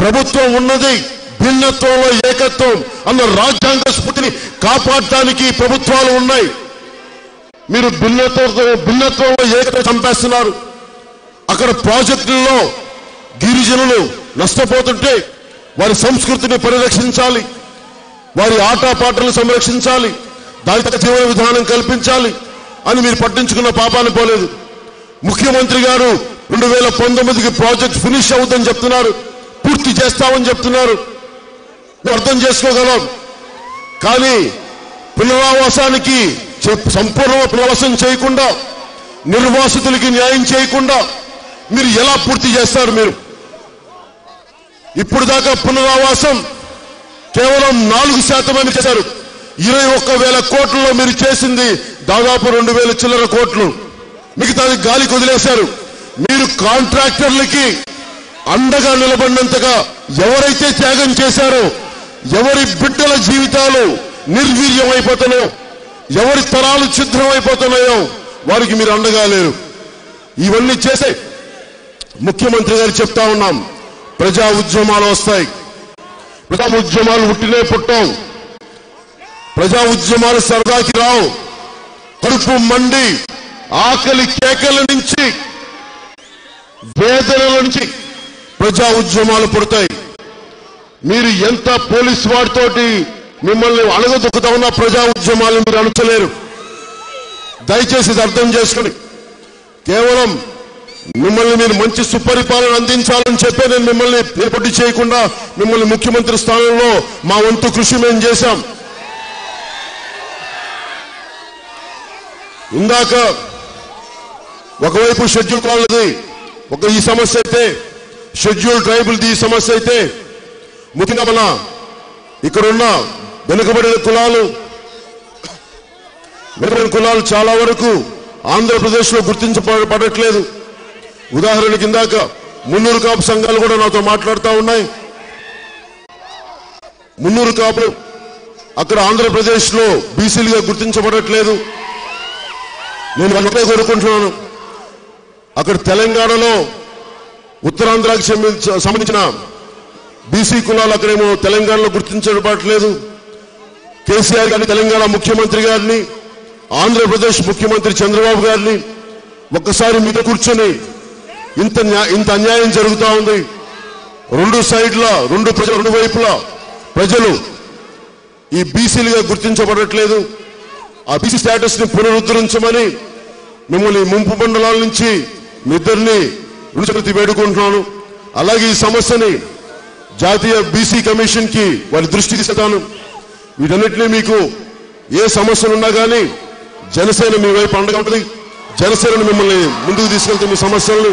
ప్రభుత్వం ఉన్నది భిన్నత్వంలో ఏకత్వం అన్న రాజ్యాంగ స్ఫూర్తిని కాపాడటానికి ప్రభుత్వాలు ఉన్నాయి. మీరు భిన్నత్వంతో భిన్నత్వంలో ఏకత్వం చంపేస్తున్నారు. అక్కడ ప్రాజెక్టుల్లో గిరిజనులు నష్టపోతుంటే వారి సంస్కృతిని పరిరక్షించాలి వారి ఆటపాటలు సంరక్షించాలి దళిత జీవన విధానం కల్పించాలి అని మీరు పట్టించుకున్న పాపాన్ని పోలేదు. ముఖ్యమంత్రి గారు రెండు వేల పంతొమ్మిదికి ప్రాజెక్ట్ ఫినిష్ అవుతుందని చెప్తున్నారు. పూర్తి చేస్తామని చెప్తున్నారు. అర్థం చేసుకోగలం. కానీ పునరావాసానికి సంపూర్ణ పునరావాసం చేయకుండా నిర్వాసితులకి న్యాయం చేయకుండా మీరు ఎలా పూర్తి చేస్తారు మీరు? ఇప్పుడు దాకా పునరావాసం కేవలం నాలుగు శాతమని చేశారు. ఇరవై ఒక్క వేల కోట్లలో మీరు చేసింది దాదాపు రెండు వేల చిల్లర కోట్లు. మిగతాది గాలి కుదిలేశారు మీరు కాంట్రాక్టర్లకి అండగా నిలబడినంతగా ఎవరైతే త్యాగం చేశారో ఎవరి బిడ్డల జీవితాలు నిర్వీర్యమైపోతున్నాయో ఎవరి తరాలు ఛిద్రమైపోతున్నాయో అయిపోతున్నాయో వారికి మీరు అండగా లేరు. ఇవన్నీ చేసే ముఖ్యమంత్రి గారు చెప్తా ఉన్నాం ప్రజా ఉద్యమాలు వస్తాయి. ప్రజా ఉద్యమాలు పుట్టినే పుట్టాం ప్రజా ఉద్యమాలు సరదాకి రావు. కడుపు మండి ఆకలి కేకల నుంచి వేదనల నుంచి ప్రజా ఉద్యమాలు పుడతాయి. మీరు ఎంత పోలీస్ వాడితోటి మిమ్మల్ని అణగదొక్కుతా ఉన్న ప్రజా ఉద్యమాలను మీరు అణచలేరు దయచేసి ఇది అర్థం చేసుకుని కేవలం మిమ్మల్ని మీరు మంచి సుపరిపాలన అందించాలని చెప్పే నేను మిమ్మల్ని ఏర్పాటు చేయకుండా మిమ్మల్ని ముఖ్యమంత్రి స్థానంలో మా వంతు కృషి మేము చేశాం. ఇందాక ఒకవైపు షెడ్యూల్ కాలది ఒక ఈ సమస్య అయితే షెడ్యూల్ ట్రైబుల్ది ఈ సమస్య అయితే ముఖ్యంగా మన ఇక్కడున్న వెనుకబడిన కులాలు వెనుకబడిన కులాలు చాలా వరకు ఆంధ్రప్రదేశ్లో గుర్తించబడట్లేదు ఉదాహరణ కిందాక మున్నూరు కాపు సంఘాలు కూడా నాతో మాట్లాడుతూ ఉన్నాయి. మున్నూరు కాపు అక్కడ ఆంధ్రప్రదేశ్లో బీసీలుగా గుర్తించబడట్లేదు. నేను వెంటనే కోరుకుంటున్నాను. అక్కడ తెలంగాణలో ఉత్తరాంధ్రాకి సంబంధించిన- బీసీ కులాలు అక్కడేమో తెలంగాణలో గుర్తించబడట్లేదు. కేసీఆర్ గారిని తెలంగాణ ముఖ్యమంత్రి గారిని ఆంధ్రప్రదేశ్ ముఖ్యమంత్రి చంద్రబాబు గారిని ఒక్కసారి మీద కూర్చొని ఇంత ఇంత అన్యాయం జరుగుతూ ఉంది. రెండు సైడ్ల రెండు ప్రజలు రెండు వైపులా ప్రజలు ఈ బీసీలుగా గుర్తించబడట్లేదు. ఆ బీసీ స్టేటస్ని పునరుద్ధరించమని మిమ్మల్ని ముంపు మండలాల నుంచి మీ ఇద్దరిని రుణచక్రతి వేడుకుంటున్నాను. అలాగే ఈ సమస్యని జాతీయ బీసీ కమిషన్కి వారి దృష్టికి ఇస్తాను వీటన్నిటినీ మీకు ఏ సమస్యలు ఉన్నా కానీ జనసేన మీ వైపు అండగా ఉంటుంది. జనసేన మిమ్మల్ని ముందుకు తీసుకెళ్తే మీ సమస్యలను.